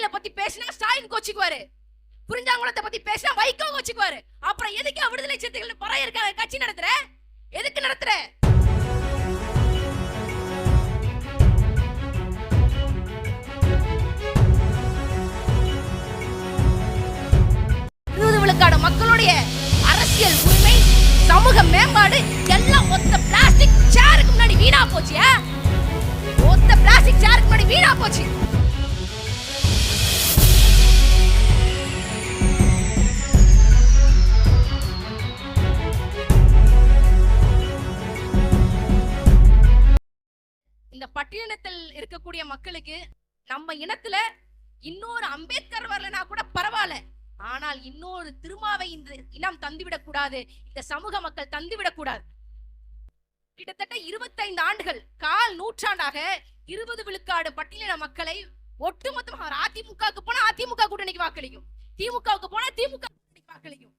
வேலை பத்தி பேசினா ஸ்டாலின் கோச்சிக்குவாரு புரிஞ்சாங்குளத்தை பத்தி பேசினா வைகோ கோச்சிக்குவாரு அப்புறம் எதுக்கு விடுதலை சிறுத்தைகள் பறைய இருக்காங்க? கட்சி நடத்துற? எதுக்கு நடத்துற? விழுக்காடு மக்களுடைய அரசியல் உரிமை சமூக மேம்பாடு எல்லாம் ஒத்த பிளாஸ்டிக் சேருக்கு முன்னாடி வீணா போச்சு ஒத்த பிளாஸ்டிக் சேருக்கு முன்னாடி வீணா போச்சு. பட்டியலத்தில் இருக்கக்கூடிய மக்களுக்கு நம்ம இனத்துல இன்னொரு அம்பேத்கர் வரலனா கூட பரவாயில்ல. ஆனால் இன்னொரு திருமாவை இந்த இனம் தந்துவிடக் கூடாது. இந்த சமூக மக்கள் தந்துவிடக் கூடாது. கிட்டத்தட்ட இருபத்தைந்து ஆண்டுகள் கால் நூற்றாண்டாக இருபது விழுக்காடு பட்டியலின மக்களை ஒட்டுமொத்தமாக அதிமுகவுக்கு போனா அதிமுக கூட்டணிக்கு வாக்களிக்கும். திமுகவுக்கு போனா திமுக கூட்டணிக்கு வாக்களிக்கும்.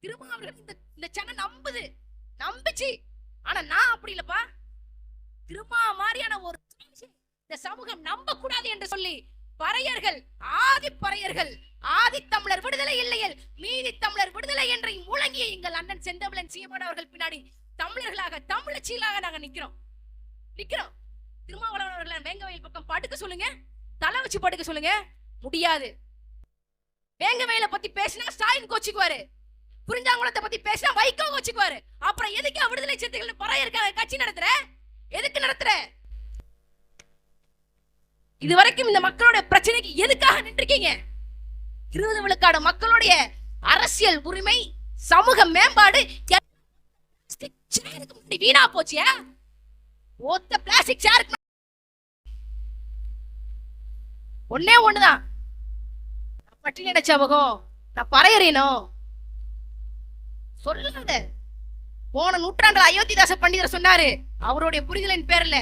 திருமாவர்கள் இந்த இந்த சென்னை நம்புது. நம்புச்சு. ஆனா நான் அப்படி இல்லப்பா. திருமா மாதிரியான ஒரு இந்த சமூகம் நம்ப கூடாது என்று சொல்லி பறையர்கள் ஆதி பறையர்கள் ஆதி தமிழர் விடுதலை இல்லையல் மீதி தமிழர் விடுதலை என்று முழங்கிய எங்கள் அண்ணன் செந்தமிழன் சீமான் அவர்கள் பின்னாடி தமிழர்களாக தமிழச்சியலாக நாங்க நிக்கிறோம் நிக்கிறோம் திருமாவளவன் அவர்களை வேங்கவயல் பக்கம் படுக்க சொல்லுங்க. தலை வச்சு படுக்க சொல்லுங்க. முடியாது. வேங்கவயலை பத்தி பேசினா ஸ்டாலின் கோச்சிக்குவாரு. புரிஞ்சாங்குளத்தை பத்தி பேசினா வைகோ கோச்சிக்குவாரு. அப்புறம் எதுக்கு விடுதலை சிறுத்தைகள் பறைய இருக்காங்க கட்சி நடத்துற? எதுக்கு நடத்துற? இது வரைக்கும் இந்த மக்களோட பிரச்சனைக்கு எதுக்காக நின்றுக்கீங்க இருபது விழுக்காடு மக்களுடைய அரசியல் உரிமை சமூக மேம்பாடு வீணா போச்சு ஒத்த பிளாஸ்டிக் சேருக்கு ஒன்னே ஒண்ணுதான். நான் பட்டியலிட சபகம் நான் பறையறேனோ சொல்லாத போன நூற்றாண்டு அயோத்திதாச பண்டிதர் சொன்னாரு. அவருடைய புரிதலின் பேர்ல.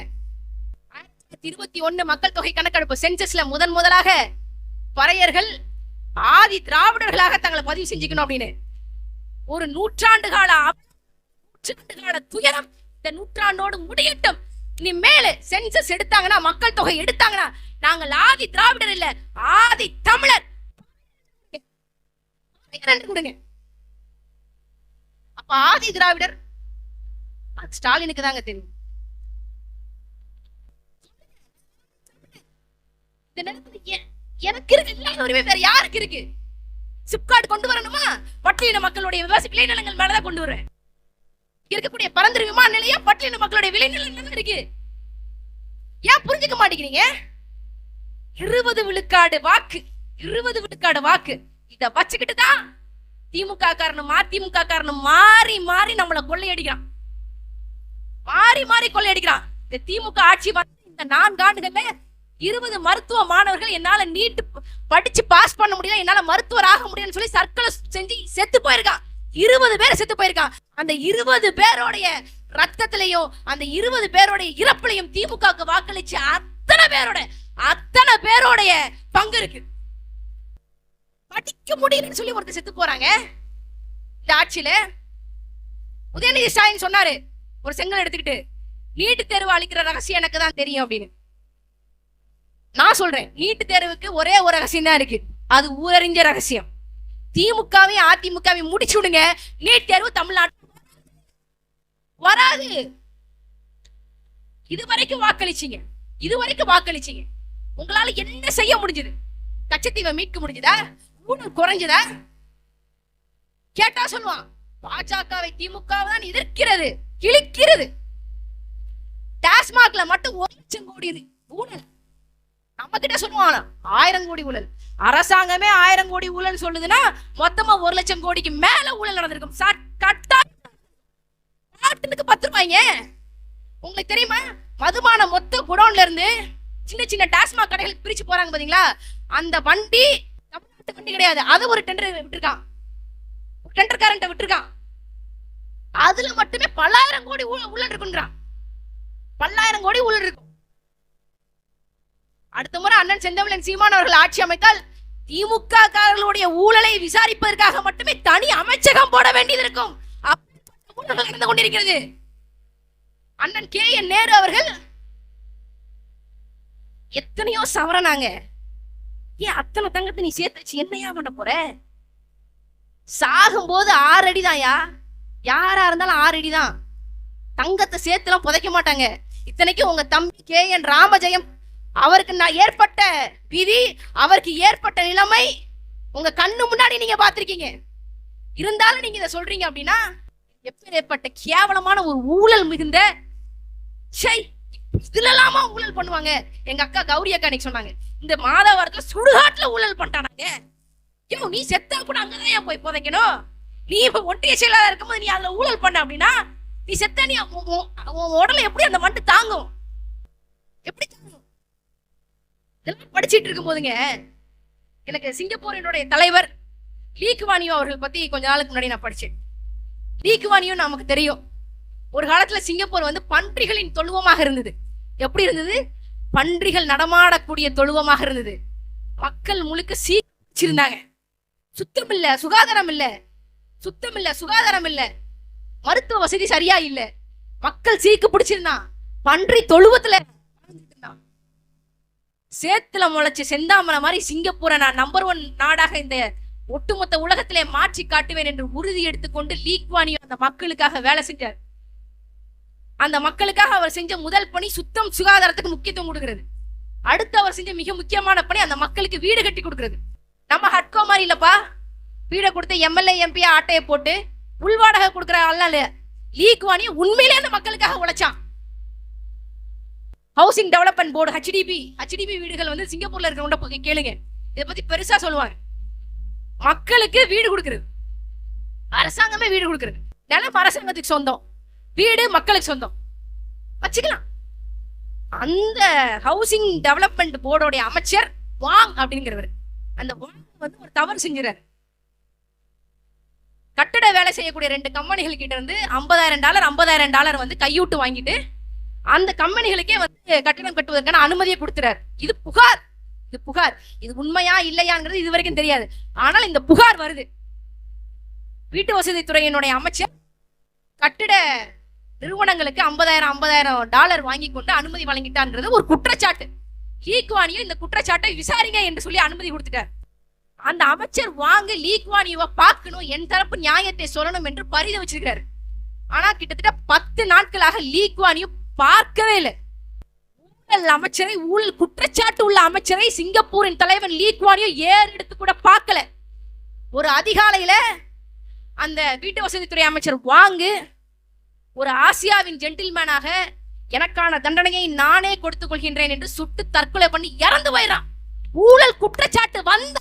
ஆயிரத்தி இருபத்தி ஒண்ணு மக்கள் தொகை கணக்கெடுப்பு சென்சஸ்ல முதன் முதலாக பறையர்கள் ஆதி திராவிடர்களாக தங்களை பதிவு செஞ்சுக்கணும் அப்படின்னு. ஒரு நூற்றாண்டு கால நூற்றாண்டு கால துயரம் இந்த நூற்றாண்டோடு முடியட்டும். இனி மேல சென்சஸ் எடுத்தாங்கன்னா மக்கள் தொகை எடுத்தாங்கன்னா நாங்கள் ஆதி திராவிடர் இல்ல ஆதி தமிழர். கொடுங்க பாதி திராவிடர். ஸ்டாலினுக்கு தாங்க தெரியும். இந்த நேரத்துல எனக்கு இருக்கு இல்லாத உரிமை வேற யாருக்கு இருக்கு? சிப்காட் கொண்டு வரணுமா? பட்டியலின மக்களுடைய விவசாய விளைநிலங்கள் மேலதான் கொண்டு வரேன் இருக்கக்கூடிய பரந்தர் விமான நிலையம் பட்டியலின மக்களுடைய விளைநிலங்கள் இருக்கு. ஏன் புரிஞ்சுக்க மாட்டேங்கிறீங்க? இருபது விழுக்காடு வாக்கு இருபது விழுக்காடு வாக்கு. இத வச்சுக்கிட்டு தான் திமுக காரனும் அதிமுக காரனும் மாறி மாறி நம்மள கொள்ளையடிக்கிறான். மாறி மாறி கொள்ளையடிக்கிறான். இந்த திமுக ஆட்சி வந்து இந்த நான்கு ஆண்டுகள்ல இருபது மருத்துவ மாணவர்கள் என்னால நீட்டு படிச்சு பாஸ் பண்ண முடியல என்னால மருத்துவர் ஆக முடியலன்னு சொல்லி சர்க்கலை செஞ்சு செத்து போயிருக்கான். இருபது பேர் செத்து போயிருக்கான். அந்த இருபது பேரோடைய ரத்தத்திலையும் அந்த இருபது பேரோடைய இறப்புலையும் திமுகவுக்கு வாக்களிச்சு அத்தனை பேரோட அத்தனை பேரோடைய பங்கு இருக்கு. படிக்க முடியலன்னு சொல்லி ஒருத்தர் செத்து போறாங்க. இந்த ஆட்சியில உதயநிதி ஸ்டாலின் சொன்னாரு ஒரு செங்கல் எடுத்துக்கிட்டு நீட்டு தேர்வு அளிக்கிற ரகசியம் எனக்கு தான் தெரியும் அப்படின்னு. நான் சொல்றேன் நீட்டு தேர்வுக்கு ஒரே ஒரு ரகசியம் தான் இருக்கு. அது ஊரறிஞ்ச ரகசியம். திமுகவையும் அதிமுகவையும் முடிச்சு விடுங்க. நீட் தேர்வு தமிழ்நாட்டு வராது. இது வரைக்கும் வாக்களிச்சீங்க. இது வரைக்கும் வாக்களிச்சீங்க. உங்களால என்ன செய்ய முடிஞ்சது? கச்சத்தீவை மீட்க முடிஞ்சதா? ஊழல் குறைஞ்சதா? கேட்டா சொல்லுவான் பாஜகவை திமுக தான் எதிர்க்கிறது கிழிக்கிறது. டாஸ்மாக்ல மட்டும் ஒரு லட்சம் கோடி இது ஊழல் நம்ம கிட்ட சொல்லுவானா ஆயிரம் கோடி ஊழல். அரசாங்கமே ஆயிரம் கோடி ஊழல் சொல்லுதுன்னா மொத்தமா ஒரு லட்சம் கோடிக்கு மேல ஊழல் நடந்திருக்கும். சார் பாட்டுக்கு பத்து ரூபாய்ங்க. உங்களுக்கு தெரியுமா மதுபான மொத்த குடோன்ல இருந்து சின்ன சின்ன டாஸ்மாக் கடைகளுக்கு பிரிச்சு போறாங்க பாத்தீங்களா? அந்த வண்டி பத்து வண்டி கிடையாது. அது ஒரு டெண்டர் விட்டுருக்கான். டெண்டர்காரன் விட்டுருக்கான். அதுல மட்டுமே பல்லாயிரம் கோடி உள்ள ஊழல் இருக்குன்றான். பல்லாயிரம் கோடி உள்ள இருக்கும் அடுத்த முறை அண்ணன் செந்தமிழன் சீமான் அவர்கள் ஆட்சி அமைத்தால் திமுக காரர்களுடைய ஊழலை விசாரிப்பதற்காக மட்டுமே தனி அமைச்சகம் போட வேண்டியது இருக்கும். ஊழல்கள் நடந்து கொண்டிருக்கிறது. அண்ணன் கே என் நேரு அவர்கள் எத்தனையோ சவரனாங்க. ஏன் அத்தனை தங்கத்தை நீ சேர்த்து வச்சு என்னையா பண்ண போற? சாகும்போது ஆறு அடி யாரா இருந்தாலும் ஆறு அடிதான். தங்கத்தை சேர்த்துலாம் புதைக்க மாட்டாங்க. இத்தனைக்கும் உங்க தம்பி கே என் ராமஜெயம் அவருக்கு நான் ஏற்பட்ட விதி அவருக்கு ஏற்பட்ட நிலைமை உங்க கண்ணு முன்னாடி நீங்க பாத்திருக்கீங்க இருந்தாலும் நீங்க இதை சொல்றீங்க அப்படின்னா எப்பேற்பட்ட கேவலமான ஒரு ஊழல் மிகுந்த ச்சை இதுலலாமா ஊழல் பண்ணுவாங்க? எங்க அக்கா கௌரி அக்கா அன்னைக்கு சொன்னாங்க. இந்த மாதவரத்துல சுடுகாட்டுல ஊழல் பண்ணிட்டானாங்க. ஐயோ நீ செத்தா கூட அங்கதான் ஏன் போய் புதைக்கணும்? நீ இப்ப ஒன்றிய செயலாளர் இருக்கும்போது நீ அதுல ஊழல் பண்ண அப்படின்னா நீ செத்தா நீ உன் உன் உடலை எப்படி அந்த மண்டு தாங்கும்? எப்படி தாங்கும்? இதெல்லாம் படிச்சிட்டு இருக்கும் போதுங்க எனக்கு சிங்கப்பூரினுடைய தலைவர் லீக்வானியோ அவர்கள் பத்தி கொஞ்ச நாளுக்கு முன்னாடி நான் படிச்சேன். லீக்வானியோ நமக்கு தெரியும். ஒரு காலத்துல சிங்கப்பூர் வந்து பன்றிகளின் தொழுவமாக இருந்தது. எப்படி இருந்தது? பன்றிகள் நடமாடக்கூடிய தொழுவமாக இருந்தது. மக்கள் முழுக்க சீச்சிருந்தாங்க சுத்தம் இல்ல சுகாதாரம் இல்ல சுத்தம் இல்ல சுகாதாரம் இல்ல. மருத்துவ வசதி சரியா இல்ல. மக்கள் சீக்கு பிடிச்சிருந்தான். பன்றி தொழுவத்துல இருந்தான். சேத்துல முளைச்சு செந்தாமரை மாதிரி சிங்கப்பூரை நான் நம்பர் ஒன் நாடாக இந்த ஒட்டுமொத்த உலகத்திலே மாற்றி காட்டுவேன் என்று உறுதி எடுத்துக்கொண்டு லீக்வானியோ அந்த மக்களுக்காக வேலை செஞ்சார். அந்த மக்களுக்காக அவர் செஞ்ச முதல் பணி சுத்தம் சுகாதாரத்துக்கு முக்கியத்துவம் கொடுக்கிறது. அடுத்து அவர் செஞ்ச மிக முக்கியமான பணி அந்த மக்களுக்கு வீடு கட்டி கொடுக்கறது. நம்ம ஹட்கோ மாதிரி இல்லப்பா. வீடை கொடுத்து எம்எல்ஏ எம்பி ஆட்டையை போட்டு உள்வாடகை கொடுக்குற அல்ல லீக்வானி உண்மையிலே அந்த மக்களுக்காக உழைச்சான். Housing development board HDB HDB வீடுகள் வந்து சிங்கப்பூர்ல இருக்கிறவங்க கேளுங்க. இதை பத்தி பெருசா சொல்லுவாங்க. மக்களுக்கு வீடு கொடுக்குறது. அரசாங்கமே வீடு கொடுக்கறது. நிலம் அரசாங்கத்துக்கு சொந்தம். வீடு மக்களுக்கு சொந்தம். வச்சுக்கலாம். அந்த ஹவுசிங் டெவலப்மெண்ட் போர்டோடைய அமைச்சர் வாங் அப்படிங்கிறவர். அந்த வாங் வந்து ஒரு தவறு செஞ்சுறாரு. கட்டட வேலை செய்யக்கூடிய ரெண்டு கம்பெனிகள் கிட்ட இருந்து ஐம்பதாயிரம் டாலர் ஐம்பதாயிரம் டாலர் வந்து கையூட்டு வாங்கிட்டு அந்த கம்பெனிகளுக்கே வந்து கட்டணம் கட்டுவதற்கான அனுமதியை கொடுத்துறாரு. இது புகார். இது புகார். இது உண்மையா இல்லையாங்கிறது இது வரைக்கும் தெரியாது. ஆனால் இந்த புகார் வருது. வீட்டு வசதி துறையினுடைய அமைச்சர் கட்டிட நிறுவனங்களுக்கு ஐம்பதாயிரம் ஐம்பதாயிரம் டாலர் வாங்கி கொண்டு அனுமதி வழங்கிட்டான்றது ஒரு குற்றச்சாட்டு. லீக்வானியும் இந்த குற்றச்சாட்டை விசாரிங்க என்று சொல்லி அனுமதி கொடுத்துட்டார். அந்த அமைச்சர் வாங்க லீக்வானியவை பார்க்கணும் என் தரப்பு நியாயத்தை சொல்லணும் என்று பரித வச்சிருக்காரு ஆனா கிட்டத்தட்ட பத்து நாட்களாக லீக்வானியும் பார்க்கவே இல்லை. ஊழல் அமைச்சரை ஊழல் குற்றச்சாட்டு உள்ள அமைச்சரை சிங்கப்பூரின் தலைவன் லீக்வானியோ ஏறு எடுத்து கூட பார்க்கல. ஒரு அதிகாலையில அந்த வீட்டு வசதித்துறை அமைச்சர் வாங்கு ஒரு ஆசியாவின் ஜென்டில்மேனாக எனக்கான தண்டனையை நானே கொடுத்துக் கொள்கின்றேன் என்று சுட்டு தற்கொலை பண்ணி இறந்து போயிடறான் ஊழல் குற்றச்சாட்டு வந்த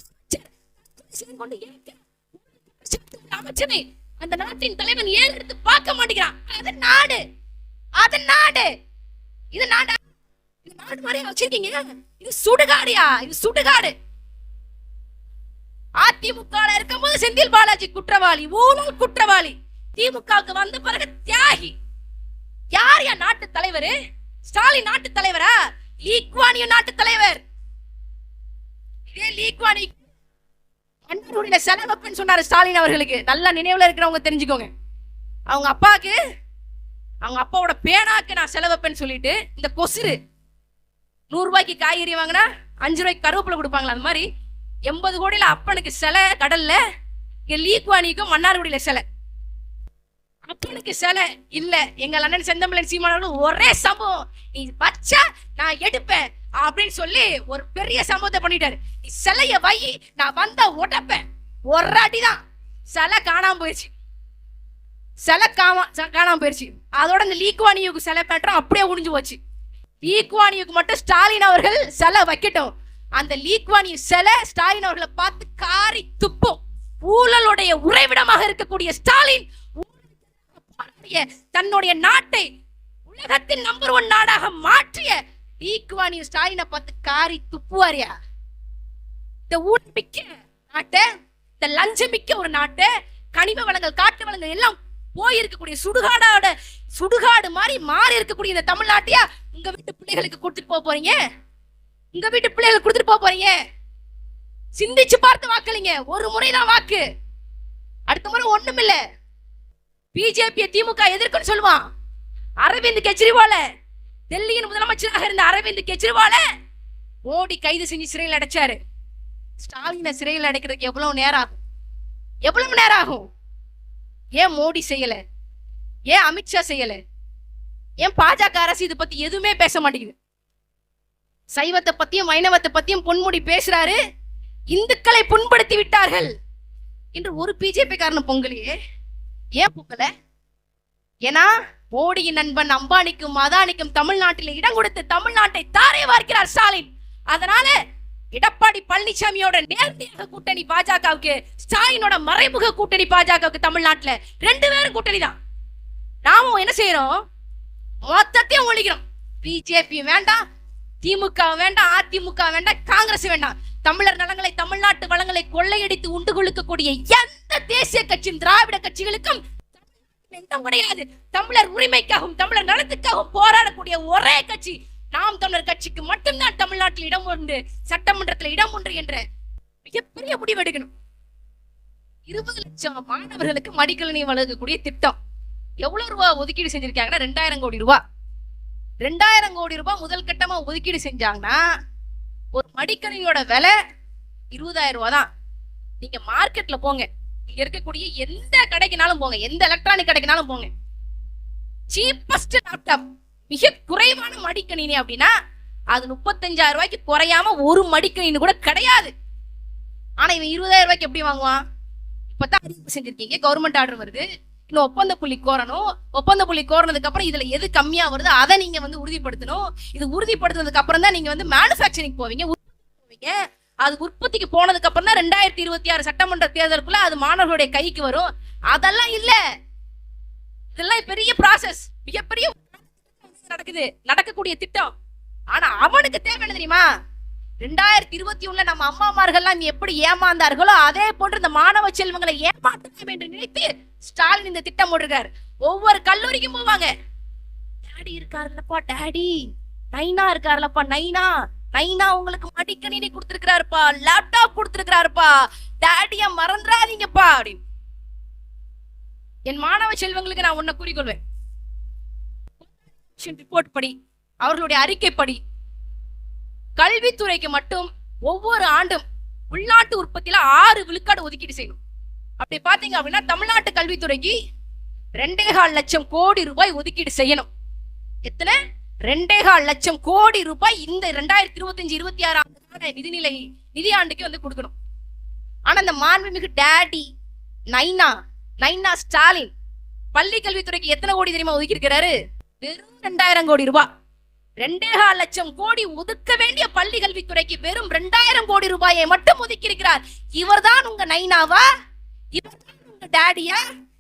அமைச்சரை அந்த நாட்டின் தலைவன் ஏறு எடுத்து பார்க்க மாட்டேங்கிறான்? அது நாடு. அது நாடு. இது நாடா இது நாடு மாதிரியா வச்சிருக்கீங்க? இது சுடுகாடியா? இது சுடுகாடு. அதிமுக இருக்கும்போது செந்தில் பாலாஜி குற்றவாளி ஊழல் குற்றவாளி. திமுகவுக்கு வந்த பிறகு தியாகி. யார் யா நாட்டு தலைவர்? ஸ்டாலின் நாட்டு தலைவரா? லீக்வானிய நாட்டு தலைவர். இதே லீக்வானி. மன்னருடைய செலவப்பன்னு சொன்னாரு ஸ்டாலின் அவர்களுக்கு. நல்லா நினைவுல இருக்கிறவங்க தெரிஞ்சுக்கோங்க. அவங்க அப்பாவுக்கு அவங்க அப்பாவோட பேனாக்கு நான் செலவப்பேன்னு சொல்லிட்டு இந்த கொசுரு நூறு ரூபாய்க்கு காய்கறி வாங்கினா அஞ்சு ரூபாய்க்கு கருவேப்பிலை கொடுப்பாங்களா அந்த மாதிரி? எண்பது கோடியில அப்பனுக்கு சிலை கடல்ல இங்க லீக்வானிக்கும் மன்னார்குடியில சிலை. அப்பனுக்கு சிலை இல்ல. எங்க அண்ணன் செந்தமிழன் சீமானவர்கள் ஒரே சம்பவம். நீ வச்சா நான் எடுப்பேன் அப்படின்னு சொல்லி ஒரு பெரிய சம்பவத்தை பண்ணிட்டாரு. நீ சிலைய வை நான் வந்தா உடப்பேன். ஒரு அடிதான். சிலை காணாம போயிடுச்சு சிலை காமா ச- காணாம போயிடுச்சு அதோட இந்த லீக்வானியுக்கு சிலை பேட்டரும் அப்படியே முடிஞ்சு போச்சு. லீக்வானியுக்கு மட்டும் ஸ்டாலின் அவர்கள் சிலை வைக்கட்டும். அந்த லீக்வானி சிலை ஸ்டாலின் அவர்களை பார்த்து காரி துப்பும். ஊழலுடைய உறைவிடமாக இருக்கக்கூடிய ஸ்டாலின் ஊழலுடைய தன்னுடைய நாட்டை உலகத்தின் நம்பர் ஒன் நாடாக மாற்றிய ஈக்குவானி ஸ்டாலினை பார்த்து காரி துப்புவாரியா இந்த ஊழல் நாட்டை இந்த லஞ்சமிக்க ஒரு நாட்டை கனிம வளங்கள் காட்டு வளங்கள் எல்லாம் போய் இருக்கக்கூடிய சுடுகாடோட சுடுகாடு மாதிரி மாறி இருக்கக்கூடிய இந்த தமிழ்நாட்டையா உங்க வீட்டு பிள்ளைகளுக்கு கொடுத்துட்டு போக போறீங்க? உங்க வீட்டு பிள்ளைகளுக்கு கொடுத்துட்டு போக போறீங்க? சிந்திச்சு பார்த்து வாக்களிங்க. ஒரு முறைதான் வாக்கு. அடுத்த முறை ஒண்ணுமில்லை. பிஜேபியை பிஜேபி திமுக எதிர்க்குன்னு சொல்லுவான். அரவிந்த் கெஜ்ரிவால. டெல்லியின் முதலமைச்சராக இருந்த அரவிந்த் கெஜ்ரிவால மோடி கைது செஞ்சு சிறையில் அடைச்சாரு. ஸ்டாலினை சிறையில் அடைக்கிறதுக்கு எவ்வளவு நேரம் ஆகும்? எவ்வளவு நேரம் ஆகும்? ஏன் மோடி செய்யல? ஏன் அமித்ஷா செய்யல? ஏன் பாஜக அரசு இதை பத்தி எதுவுமே பேச மாட்டேங்குது? சைவத்தை பத்தியும் வைணவத்தை பத்தியும் பொன்முடி பேசுறாரு. இந்துக்களை புண்படுத்தி விட்டார்கள். என்று ஒரு பிஜேபி காரணம் பொங்கலையே. ஏன் பூக்கல? ஏன்னா மோடியின் நண்பன் அம்பானிக்கும் அதானிக்கும் தமிழ்நாட்டில் இடம் கொடுத்து தமிழ்நாட்டை தாரை வார்க்கிறார் ஸ்டாலின். அதனால எடப்பாடி பழனிசாமியோட நேரடியாக கூட்டணி பாஜகவுக்கு ஸ்டாலினோட மறைமுக கூட்டணி பாஜகவுக்கு தமிழ்நாட்டுல ரெண்டு பேரும் கூட்டணி தான். நாமும் என்ன செய்யறோம்? மொத்தத்தையும் ஒழிக்கிறோம். பிஜேபி வேண்டாம் திமுக வேண்டாம் அதிமுக வேண்டாம் காங்கிரஸ் வேண்டாம். தமிழர் நலங்களை தமிழ்நாட்டு வளங்களை கொள்ளையடித்து உண்டு கொழுக்கக்கூடிய எந்த தேசிய கட்சியும் திராவிட கட்சிகளுக்கும் எண்ணம் கிடையாது. தமிழர் உரிமைக்காகவும் தமிழர் நலத்துக்காகவும் போராடக்கூடிய ஒரே கட்சி நாம் தமிழர் கட்சிக்கு மட்டும்தான் தமிழ்நாட்டில் இடம் உண்டு சட்டமன்றத்தில் இடம் உண்டு என்ற மிகப்பெரிய முடிவு எடுக்கணும். இருபது லட்சம் மாணவர்களுக்கு மடிக்கணினி வழங்கக்கூடிய திட்டம். எவ்வளவு ரூபாய் ஒதுக்கீடு செஞ்சிருக்காங்கன்னா ரெண்டாயிரம் கோடி ரூபாய் ரெண்டாயிரம் கோடி ரூபாய் முதல் கட்டமா ஒதுக்கீடு செஞ்சாங்கன்னா ஒரு மடிக்கணினியோட விலை இருபதாயிரம் ரூபாய் தான் நீங்க மார்க்கெட்ல போங்க. இருக்கக்கூடிய எந்த கடைக்குனாலும் போங்க. எந்த எலக்ட்ரானிக் கடைக்குனாலும் போங்க. சீப்பஸ்ட் லேப்டாப் மிக குறைவான மடிக்கணினி அப்படின்னா அது முப்பத்தஞ்சாயிரம் ரூபாய்க்கு குறையாம ஒரு மடிக்கணினி கூட கிடையாது. ஆனா இவன் இருபதாயிரம் ரூபாய்க்கு எப்படி வாங்குவான்? இப்பதான் அறிவிப்பு செஞ்சிருக்கீங்க கவர்மெண்ட் ஆர்டர் வருது. இன்னும் ஒப்பந்த புள்ளி கோரணும். ஒப்பந்த புள்ளி கோரனதுக்கு அப்புறம் இதுல எது கம்மியா வருது அதை நீங்க வந்து உறுதிப்படுத்தணும். இது உறுதிப்படுத்தினதுக்கு அப்புறம் தான் நீங்க வந்து மேனுஃபேக்சரிங் போவீங்க. போவீங்க அது உற்பத்திக்கு போனதுக்கு அப்புறம் தான் ரெண்டாயிரத்தி இருபத்தி ஆறு சட்டமன்ற தேர்தலுக்குள்ள அது மாணவர்களுடைய கைக்கு வரும். அதெல்லாம் இல்ல. இதெல்லாம் பெரிய ப்ராசஸ் மிகப்பெரிய நடக்குது. நடக்கக்கூடிய திட்டம். ஆனா அவனுக்கு தேவை தெரியுமா? ரெண்டாயிரத்தி இருபத்தி ஒண்ணுல நம்ம அம்மாமார்கள்லாம் எப்படி ஏமாந்தார்களோ அதே போன்று இந்த மாணவ செல்வங்களை ஏமாற்ற என்று நினைத்து ஸ்டாலின் இந்த திட்டம் போட்டிருக்காரு. ஒவ்வொரு கல்லூரிக்கும் போவாங்க. டாடி இருக்காருல்லப்பா டாடி நைனா இருக்காருல்லப்பா நைனா. நைனா உங்களுக்கு மடிக்கணினி கொடுத்திருக்கிறாருப்பா லேப்டாப் கொடுத்திருக்கிறாருப்பா. டேடிய மறந்துடாதீங்கப்பா அப்படின்னு. என் மாணவ செல்வங்களுக்கு நான் உன்னை கூறிக்கொள்வேன். ரிப்போர்ட் படி அவர்களுடைய அறிக்கைப்படி கல்வித்துறைக்கு மட்டும் ஒவ்வொரு ஆண்டும் உள்நாட்டு உற்பத்தியில ஆறு விழுக்காடு ஒதுக்கீடு செய்யணும். அப்படி பாத்தீங்க அப்படின்னா தமிழ்நாட்டு கல்வித்துறைக்கு ரெண்டே கால் லட்சம் கோடி ரூபாய் ஒதுக்கீடு செய்யணும். எத்தனை? ரெண்டே கால் லட்சம் கோடி ரூபாய் இந்த ரெண்டாயிரத்தி இருபத்தஞ்சு இருபத்தி ஆறு ஆண்டு நிதிநிலை நிதி ஆண்டுக்கு வந்து கொடுக்கணும். ஆனா இந்த மாண்புமிகு டேடி நைனா நைனா ஸ்டாலின் பள்ளி கல்வித்துறைக்கு எத்தனை கோடி தெரியுமா ஒதுக்கி இருக்கிறாரு வெறும் ரெண்டாயிரம் கோடி ரூபாய். ரெண்டே கால் லட்சம் கோடி ஒதுக்க வேண்டிய பள்ளி கல்வித்துறைக்கு வெறும் ரெண்டாயிரம் கோடி ரூபாயை மட்டும் ஒதுக்கி இருக்கிறார் இவர்தான் உங்க நைனாவா? இவர்தான் உங்க டாடியா?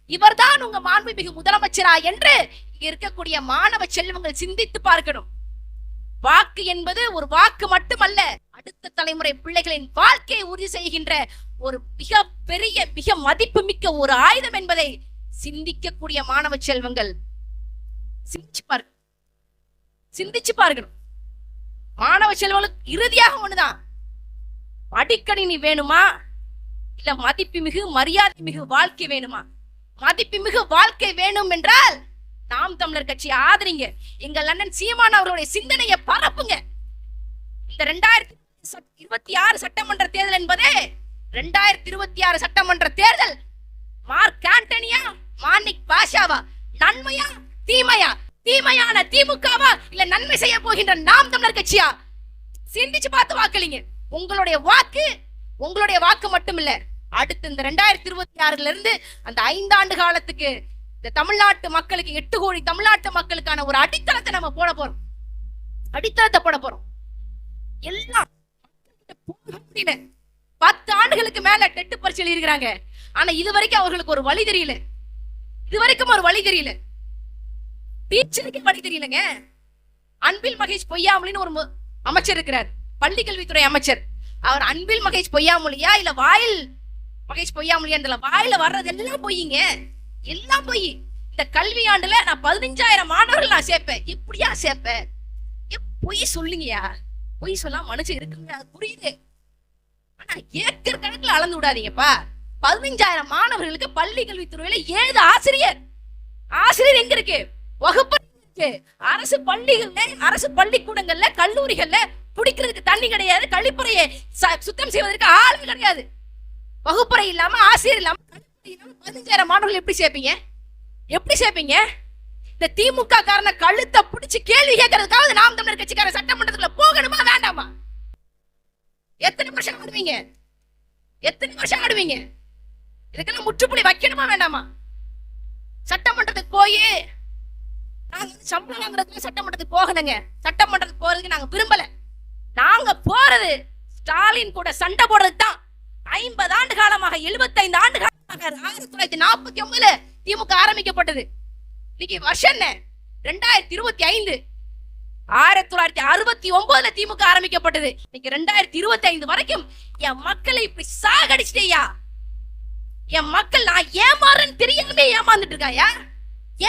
இவர்தான் உங்க மாண்புமிகு முதலமைச்சரா என்று இருக்கக்கூடிய மாணவ செல்வங்கள் சிந்தித்து பார்க்கணும். வாக்கு என்பது ஒரு வாக்கு மட்டுமல்ல அடுத்த தலைமுறை பிள்ளைகளின் வாழ்க்கையை உறுதி செய்கின்ற ஒரு மிக பெரிய மிக மதிப்பு மிக்க ஒரு ஆயுதம் என்பதை சிந்திக்கக்கூடிய மாணவ செல்வங்கள் சிந்திச்சு பாருங்க சிந்திச்சு பார்க்கணும். மாணவ செல்வங்களுக்கு இறுதியாக ஒண்ணுதான். அடிக்கணினி வேணுமா? இல்ல மதிப்பு மிகு மரியாதை மிகு வாழ்க்கை வேணுமா? மதிப்புமிகு வாழ்க்கை வேணும் என்றால் நாம் தமிழர் கட்சி ஆதரிங்க. எங்கள் அண்ணன் சீமான் அவர்களுடைய சிந்தனையை பரப்புங்க. இந்த ரெண்டாயிரத்தி இருபத்தி ஆறு சட்டமன்ற தேர்தல் என்பதே ரெண்டாயிரத்தி இருபத்தி ஆறு சட்டமன்ற தேர்தல். மார்க் ஆண்டனியா மானிக் பாஷாவா நன்மையா தீமையா தீமையான திமுகவா இல்ல நன்மை செய்ய போகின்ற நாம் தமிழர் கட்சியா? சிந்திச்சு பார்த்து வாக்களிங்க. உங்களுடைய வாக்கு உங்களுடைய வாக்கு மட்டும் இல்லை அடுத்து இந்த ரெண்டாயிரத்தி இருபத்தி ஆறுல இருந்து அந்த ஐந்தாண்டு காலத்துக்கு இந்த தமிழ்நாட்டு மக்களுக்கு எட்டு கோடி தமிழ்நாட்டு மக்களுக்கான ஒரு அடித்தளத்தை நம்ம போட போறோம். அடித்தளத்தை போட போறோம். எல்லாம் பத்து ஆண்டுகளுக்கு மேல டெட்டு பரிசு எழுதியிருக்கிறாங்க. ஆனா இது வரைக்கும் அவர்களுக்கு ஒரு வழி தெரியல. இது வரைக்கும் ஒரு வழி தெரியல. டீச்சருக்கு வழி தெரியலங்க. அன்பில் மகேஷ் பொய்யாமொழின்னு ஒரு அமைச்சர் இருக்கிறார். பள்ளி கல்வித்துறை அமைச்சர். அவர் அன்பில் மகேஷ் பொய்யாமொழியா இல்ல வாயில் மகேஷ் பொய்யாமொழியா வாயில வர்றது எல்லாம் பொய்யுங்க எல்லாம் பொய். இந்த கல்வி ஆண்டுல நான் பதினஞ்சாயிரம் மாணவர்கள் நான் சேர்ப்பேன். எப்படியா சேர்ப்பேன்? பொய் சொல்லுங்கயா பொய் சொல்லாம் மனுஷன் இருக்குங்க. அது புரியுது. ஆனா ஏக்கர் கணக்குல அளந்து விடாதீங்கப்பா. பதினஞ்சாயிரம் மாணவர்களுக்கு பள்ளி கல்வித்துறையில ஏது ஆசிரியர். ஆசிரியர் எங்க இருக்கு? வகுப்பு இருக்கு. அரசு பள்ளிகள்ல அரசு பள்ளிக்கூடங்கள்ல கல்லூரிகள்ல குடிக்கிறதுக்கு தண்ணி கிடையாது. கழிப்பறையை ச- சுத்தம் செய்வதற்கு ஆளு கிடையாது. வகுப்பறை இல்லாம ஆசிரியர் இல்லாம பதினஞ்சாயிரம் மாணவர்கள் எப்படி சேர்ப்பீங்க? எப்படி சேர்ப்பீங்க? இந்த திமுக காரன கழுத்தை பிடிச்சி கேள்வி கேட்கறதுக்காக நாம் தமிழர் கட்சிக்கார சட்டமன்றத்துக்குள்ள போகணுமா வேண்டாமா? எத்தனை வருஷம் ஆடுவீங்க? எத்தனை வருஷம் ஆடுவீங்க? இதுக்கெல்லாம் முற்றுப்புள்ளி வைக்கணுமா வேண்டாமா? சட்டமன்றத்துக்கு போய் நாங்க வந்து சம்பளம் வாங்குறதுக்கு சட்டமன்றத்துக்கு போகணுங்க. சட்டமன்றத்துக்கு போறதுக்கு நாங்க விரும்பல. நாங்க போறது ஸ்டாலின் கூட சண்டை போடுறதுக்கு தான் ஐம்பது ஆண்டு காலமாக 75 ஆண்டு காலமாக ஆயிரத்தி தொள்ளாயிரத்தி நாற்பத்தி ஒன்பதுல திமுக ஆரம்பிக்கப்பட்டது. இன்னைக்கு வருஷம் என்ன? ரெண்டாயிரத்தி இருபத்தி ஐந்து. ஆயிரத்தி தொள்ளாயிரத்தி அறுபத்தி ஒன்பதுல திமுக ஆரம்பிக்கப்பட்டது. இன்னைக்கு ரெண்டாயிரத்தி இருபத்தி ஐந்து வரைக்கும் என் மக்களை இப்படி சாகடிச்சிட்டேயா? என் மக்கள் நான் ஏமாறேன்னு தெரியாம ஏமாந்துட்டு இருக்காயா?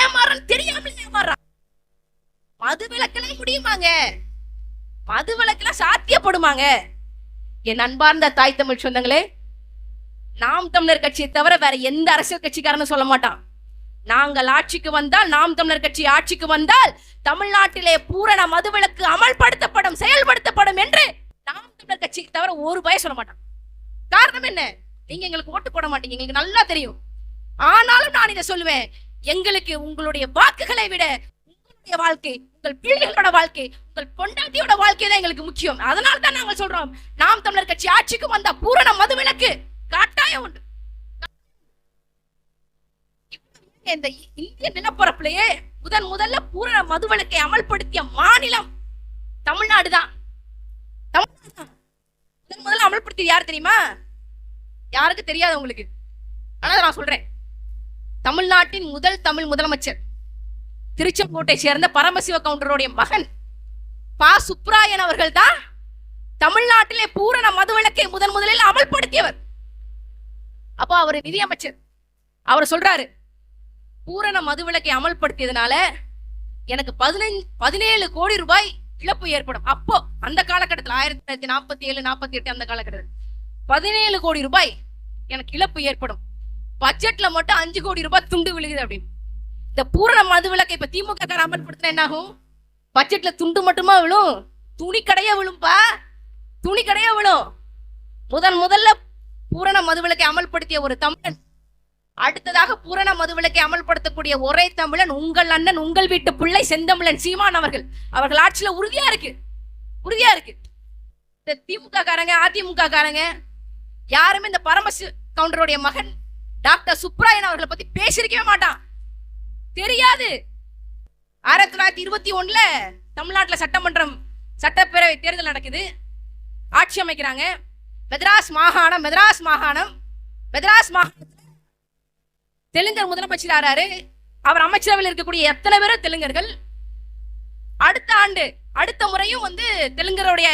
ஏமாறேன்னு தெரியாம ஏமாறான் மது விளக்கெல்லாம் முடியுமாங்க? மது விளக்கெல்லாம் சாத்தியப்படுமாங்க? என் அன்பார்ந்த தாய் தமிழ் சொந்தங்களே நாம் தமிழர் கட்சியை தவிர வேற எந்த அரசியல் கட்சிக்காரனும் சொல்ல மாட்டான். நாங்கள் ஆட்சிக்கு வந்தால் நாம் தமிழர் கட்சி ஆட்சிக்கு வந்தால் தமிழ்நாட்டிலே பூரண மதுவிலக்கு அமல்படுத்தப்படும் செயல்படுத்தப்படும் என்று நாம் தமிழர் கட்சிக்கு தவிர ஒரு பய சொல்ல மாட்டான். காரணம் என்ன? நீங்க எங்களுக்கு ஓட்டு போட மாட்டீங்க. எங்களுக்கு நல்லா தெரியும். ஆனாலும் நான் இதை சொல்லுவேன். எங்களுக்கு உங்களுடைய வாக்குகளை விட உங்களுடைய வாழ்க்கை உங்கள் பிள்ளைகளோட வாழ்க்கை உங்கள் பொண்டாட்டியோட வாழ்க்கை தான் எங்களுக்கு முக்கியம். அதனால தான் நாங்கள் சொல்றோம். நாம் தமிழர் கட்சி ஆட்சிக்கு வந்த பூரண மதுவிலக்கு கட்டாயம் உண்டு. இந்த இந்திய நிலப்பரப்புலயே முதன் முதல்ல பூரண மதுவிலக்கை அமல்படுத்திய மாநிலம் தமிழ்நாடு தான் தமிழ்நாடு தான் முதன் முதல்ல அமல்படுத்தியது யார் தெரியுமா? யாருக்கு தெரியாது உங்களுக்கு? ஆனா நான் சொல்றேன். தமிழ்நாட்டின் முதல் தமிழ் முதலமைச்சர் திருச்செங்கோட்டை சேர்ந்த பரமசிவ கவுண்டருடைய மகன் பா. சுப்ராயன் அவர்கள் தான் தமிழ்நாட்டிலே பூரண மதுவிலக்கை முதன் முதலில் அமல்படுத்தியவர். அப்போ அவர் நிதியமைச்சர். அவர் சொல்றாரு பூரண மதுவிலக்கை அமல்படுத்தியதுனால எனக்கு பதினஞ்சு பதினேழு கோடி ரூபாய் இழப்பு ஏற்படும். அப்போ அந்த காலகட்டத்தில் ஆயிரத்தி தொள்ளாயிரத்தி நாற்பத்தி ஏழு நாற்பத்தி எட்டு அந்த காலகட்டத்தில் பதினேழு கோடி ரூபாய் எனக்கு இழப்பு ஏற்படும். பட்ஜெட்ல மட்டும் அஞ்சு கோடி ரூபாய் துண்டு விழுகுது அப்படின்னு. இந்த பூரண மது விளக்கை இப்ப திமுக கார அமல்படுத்தினா என்ன ஆகும் பட்ஜெட்ல துண்டு மட்டுமா விழும்? துணி கடையா விழும்பா? துணி கடையா விழும். முதன் முதல்ல பூரண மதுவிலக்கை அமல்படுத்திய ஒரு தமிழன் அடுத்ததாக பூரண மதுவிலக்கை அமல்படுத்தக்கூடிய ஒரே தமிழன் உங்கள் அண்ணன் உங்கள் வீட்டு பிள்ளை செந்தமிழன் சீமான் அவர்கள். அவர்கள் ஆட்சியில உறுதியா இருக்கு. உறுதியா இருக்கு. இந்த திமுக காரங்க அதிமுக காரங்க யாருமே இந்த பரமசி கவுண்டருடைய மகன் டாக்டர் சுப்ராயன் அவர்களை பத்தி பேசியிருக்கவே மாட்டான். தெரியாது. ஆயிரத்தி தொள்ளாயிரத்தி இருபத்தி ஒண்ணுல தமிழ்நாட்டுல சட்டமன்றம் சட்டப்பேரவை தேர்தல் நடக்குது. ஆட்சி அமைக்கிறாங்க. மெத்ராஸ் மாகாணம் மெத்ராஸ் மாகாணம் மெத்ராஸ் மாகாணத்தில் தெலுங்கர் முதலமைச்சர் ஆறாரு அவர் அமைச்சரவையில் இருக்கக்கூடிய எத்தனை பேரும் தெலுங்கர்கள்? அடுத்த ஆண்டு அடுத்த முறையும் வந்து தெலுங்கருடைய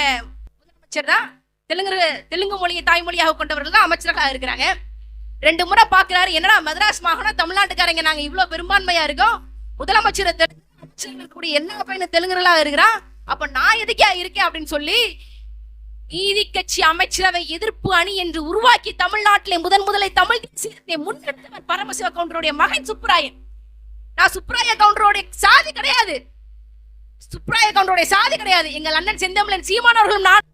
முதலமைச்சர் தான். தெலுங்கு தெலுங்கு மொழியை தாய்மொழியாக கொண்டவர்கள் தான் அமைச்சர்களாக இருக்கிறாங்க. ரெண்டு முறை பார்க்கிறாரு என்னடா மெத்ராஸ் மாகாணம் தமிழ்நாட்டுக்காரங்க நாங்க இவ்வளவு பெரும்பான்மையா இருக்கோம்? முதலமைச்சர் தெலுங்கு அமைச்சர்கள் இருக்கக்கூடிய எல்லா பையனும் தெலுங்கர்களாக இருக்கிறான். அப்ப நான் எதுக்கே இருக்கேன் அப்படின்னு சொல்லி நீதி கட்சி அமைச்சரவை எதிர்ப்பு அணி என்று உருவாக்கி தமிழ்நாட்டிலே முதன் முதலை தமிழ் தேசியத்தை முன்னெடுத்தவர் பரமசிவ கவுண்டருடைய மகன் சுப்ராயன் நான் சுப்ராய கவுண்டருடைய சாதி கிடையாது. சுப்ராய கவுண்டருடைய சாதி கிடையாது. எங்கள் அண்ணன் செந்தமிழன் சீமானவர்களும் நான்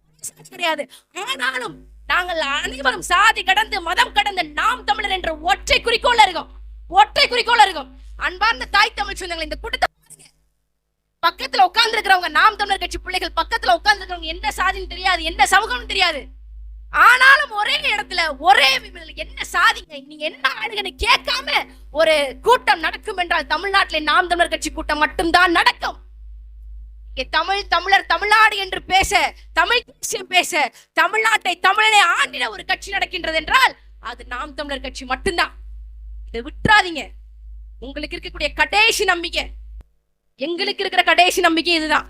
கிடையாது. ஆனாலும் நாங்கள் அனைவரும் சாதி கடந்து மதம் கடந்து நாம் தமிழர் என்ற ஒற்றை குறிக்கோள் இருக்கோம் ஒற்றை குறிக்கோள் இருக்கோம் அன்பார்ந்த தாய் தமிழ் சொந்தங்கள் இந்த கூட்டத்தை பக்கத்துல உட்கார்ந்து இருக்கிறவங்க நாம் தமிழர் கட்சி பிள்ளைகள் பக்கத்துல உட்கார்ந்து இருக்கிறவங்க என்ன சாதின்னு தெரியாது என்ன சமூகம்னு தெரியாது. ஆனாலும் ஒரே இடத்துல ஒரே என்ன சாதிங்க? நீங்க என்ன ஆளுங்கன்னு கேட்காம ஒரு கூட்டம் நடக்கும் என்றால் தமிழ்நாட்டிலே நாம் தமிழர் கட்சி கூட்டம் மட்டும்தான் நடக்கும். தமிழ் தமிழர் தமிழ்நாடு என்று பேச தமிழ் தேசியம் பேச தமிழ்நாட்டை தமிழனை ஆண்டின ஒரு கட்சி நடக்கின்றது என்றால் அது நாம் தமிழர் கட்சி மட்டும்தான். இதை விட்டுறாதீங்க. உங்களுக்கு இருக்கக்கூடிய கடைசி நம்பிக்கை. எங்களுக்கு இருக்கிற கடைசி நம்பிக்கை இதுதான்.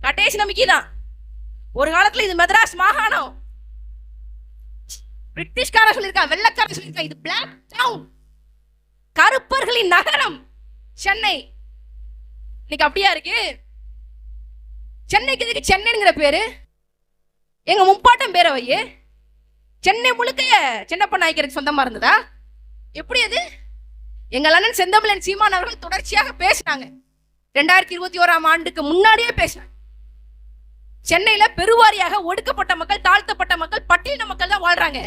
கடைசி நம்பிக்கை தான். ஒரு காலத்துல இது மெத்ராஸ் மாகாணம். பிரிட்டிஷ்காரன் சொல்லியிருக்கான் வெள்ளக்காரன் சொல்லியிருக்கான் இது பிளாக் டவுன் கருப்பர்களின் நகரம் சென்னை. இன்னைக்கு அப்படியா இருக்கு? சென்னைக்கு இதுக்கு சென்னைங்கிற பேரு? எங்க முப்பாட்டம் பேரை வை சென்னை முழுக்க சின்னப்ப நாய்க்கருக்கு சொந்தமா இருந்ததா? எப்படி அது? எங்கள் அண்ணன் செந்தமிழன் சீமான் அவர்கள் தொடர்ச்சியாக பேசினாங்க. ரெண்டாயிரத்தி இருபத்தி ஓராம் ஆண்டுக்கு முன்னாடியே பேசினாங்க. சென்னையில பெருவாரியாக ஒடுக்கப்பட்ட மக்கள் தாழ்த்தப்பட்ட மக்கள் பட்டியலின மக்கள் தான் வாழ்றாங்க.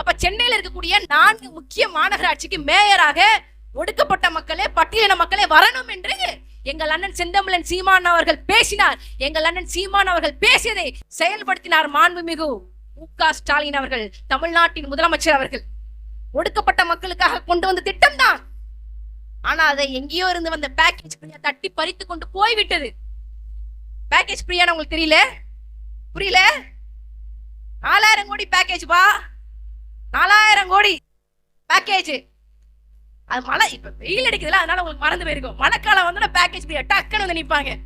அப்ப சென்னையில இருக்கக்கூடிய நான்கு முக்கிய மாநகராட்சிக்கு மேயராக ஒடுக்கப்பட்ட மக்களே பட்டியலின மக்களே வரணும் என்று எங்கள் அண்ணன் செந்தமிழன் சீமான் அவர்கள் பேசினார். எங்கள் அண்ணன் சீமான் அவர்கள் பேசியதை செயல்படுத்தினார் மாண்புமிகு மு க ஸ்டாலின் அவர்கள் தமிழ்நாட்டின் முதலமைச்சர் அவர்கள். ஒடுக்கப்பட்ட மக்களுக்காக கொண்டு வந்த திட்டம் தான். ஆனா அதை எங்கேயோ இருந்து வந்த பேக்கேஜ் பிரியா தட்டி பறித்து கொண்டு போய்விட்டது. பேக்கேஜ் பிரியான்னு உங்களுக்கு தெரியல? புரியல? நாலாயிரம் கோடி பேக்கேஜ் பா. நாலாயிரம் கோடி பேக்கேஜ் அது மழை இப்ப வெயில் அடிக்குதுல அதனால உங்களுக்கு மறந்து போயிருக்கும். மழைக்காலம் வந்து பேக்கேஜ் பிரியா டக்குன்னு வந்து நிப்பாங்க.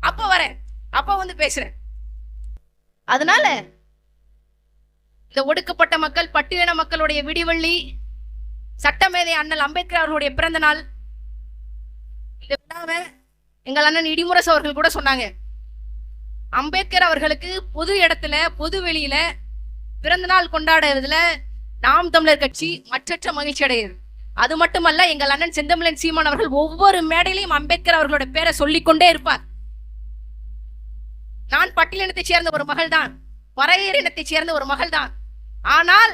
அப்ப வரேன். அப்ப வந்து பேசுறேன். அதனால இந்த ஒடுக்கப்பட்ட மக்கள் பட்டியலின மக்களுடைய விடிவள்ளி சட்டமேதை அண்ணல் அம்பேத்கர் அவர்களுடைய பிறந்த நாள் இந்த எங்கள் அண்ணன் இடிமுரசு அவர்கள் கூட சொன்னாங்க. அம்பேத்கர் அவர்களுக்கு பொது இடத்துல பொது வெளியில பிறந்த நாள் கொண்டாடுறதுல நாம் தமிழர் கட்சி மற்றற்ற மகிழ்ச்சி அடையுது அது மட்டுமல்ல எங்கள் அண்ணன் செந்தமிழன் சீமான் அவர்கள் ஒவ்வொரு மேடையிலையும் அம்பேத்கர் அவர்களோட பேரை சொல்லிக்கொண்டே இருப்பார். நான் பட்டியலினத்தை சேர்ந்த ஒரு மகள் தான் வரையர் இனத்தைச் சேர்ந்த ஒரு மகள் தான் ஆனால்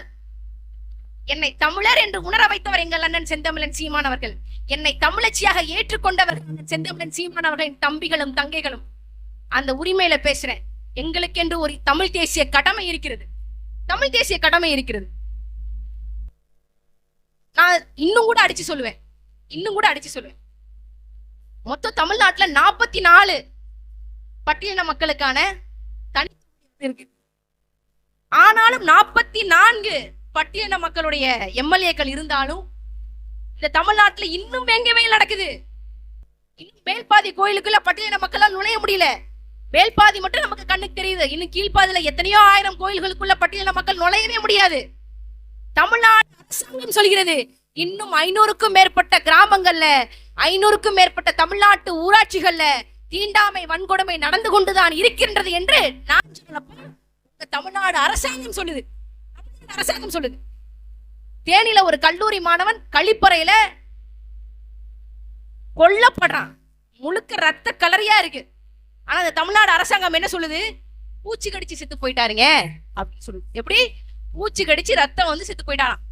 என்னை தமிழர் என்று உணர வைத்தவர் எங்கள் அண்ணன் செந்தமிழன் சீமான் அவர்கள். என்னை தமிழச்சியாக ஏற்றுக்கொண்டவர்கள் செந்தமிழன் சீமான் அவர்களின் தம்பிகளும் தங்கைகளும். அந்த உரிமையில பேசுறேன். எங்களுக்கென்று ஒரு தமிழ் தேசிய கடமை இருக்கிறது. தமிழ் தேசிய கடமை இருக்கிறது. நான் இன்னும் கூட அடிச்சு சொல்லுவேன். இன்னும் கூட அடிச்சு சொல்லுவேன். மொத்தம் தமிழ்நாட்டுல நாற்பத்தி நாலு பட்டியலின மக்களுக்கான தனி இருக்கு. ஆனாலும் நாற்பத்தி நான்கு பட்டியலின மக்களுடைய எம்எல்ஏக்கள் இருந்தாலும் இந்த தமிழ்நாட்டுல இன்னும் வெங்கவேல் நடக்குது. இன்னும் மேல்பாதி கோயிலுக்குள்ள பட்டியலின மக்களால் நுழைய முடியல. மேல்பாதி மட்டும் நமக்கு கண்ணுக்கு தெரியுது. இன்னும் கீழ்பாதியில எத்தனையோ ஆயிரம் கோயில்களுக்குள்ள பட்டியலின மக்கள் நுழையவே முடியாது. தமிழ்நாடு அரசாங்கம் சொல்கிறது இன்னும் ஐநூறுக்கும் மேற்பட்ட கிராமங்கள்ல ஐநூறுக்கும் மேற்பட்ட தமிழ்நாட்டு ஊராட்சிகள்ல தீண்டாமை வன்கொடுமை நடந்து கொண்டுதான் இருக்கின்றது என்று நான் சொல்லப்போ தமிழ்நாடு அரசாங்கம் சொல்லுது. அரசாங்கம் சொல்லுது தேனியில ஒரு கல்லூரி மாணவன் கழிப்பறையில கொல்லப்படுறான். முழுக்க ரத்த கலரியா இருக்கு. ஆனா அந்த தமிழ்நாடு அரசாங்கம் என்ன சொல்லுது? பூச்சி கடிச்சு செத்து போயிட்டாருங்க. அப்படின்னு சொல்லுது எப்படி? பூச்சி கடிச்சு ரத்தம் வந்து செத்து போயிட்டாராம்.